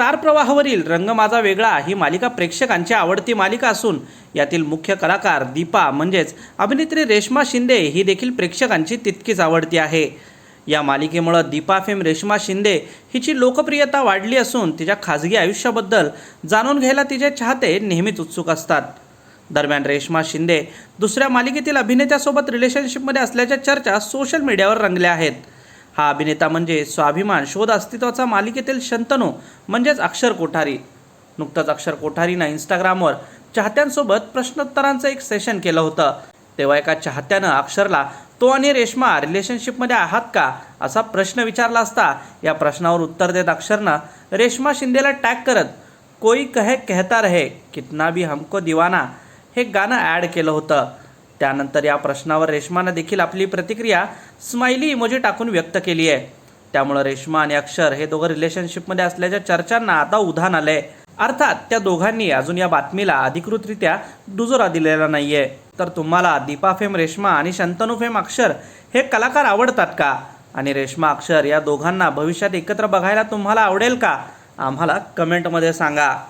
Star प्रवाहावरील रंग माझा वेगळा ही मालिका प्रेक्षकांची आवडती मालिका असून यातील मुख्य कलाकार दीपा म्हणजेच अभिनेत्री रेश्मा शिंदे ही देखील प्रेक्षकांची तितकीच आवडती आहे. या मालिकेमुळं दीपा फेम रेश्मा शिंदे हिची लोकप्रियता वाढली असून तिच्या खाजगी आयुष्याबद्दल जाणून घ्यायला तिचे चाहते नेहमीच उत्सुक असतात. दरम्यान रेश्मा शिंदे दुसऱ्या मालिकेतील अभिनेत्यासोबत रिलेशनशिपमध्ये असल्याच्या चर्चा सोशल मीडियावर रंगल्या आहेत. हा अभिनेता म्हणजे स्वाभिमान शोध अस्तित्वाचा मालिकेतील शंतनू म्हणजेच अक्षर कोठारी. नुकतंच अक्षर कोठारीनं इंस्टाग्रामवर चाहत्यांसोबत प्रश्नोत्तरांचं एक सेशन केलं होतं. तेव्हा एका चाहत्यानं अक्षरला तो आणि रेश्मा रिलेशनशिपमध्ये आहात का? असा प्रश्न विचारला असता. या प्रश्नावर उत्तर देत अक्षरनं रेश्मा शिंदेला टॅग करत कोई कहे कहता रहे कितना भी हमको दिवाना हे गाणं ॲड केलं होतं. त्यानंतर या प्रश्नावर रेश्मानं देखील आपली प्रतिक्रिया स्माइली इमोजी टाकून व्यक्त केली आहे. त्यामुळं रेश्मा आणि अक्षर हे दोघं रिलेशनशिपमध्ये असल्याच्या चर्चांना आता उधाण आलंय. अर्थात त्या दोघांनी अजून या बातमीला अधिकृतरित्या दुजोरा दिलेला नाहीये. तर तुम्हाला दीपा फेम रेश्मा आणि शंतनू फेम अक्षर हे कलाकार आवडतात का? आणि रेश्मा अक्षर या दोघांना भविष्यात एकत्र बघायला तुम्हाला आवडेल का? आम्हाला कमेंटमध्ये सांगा.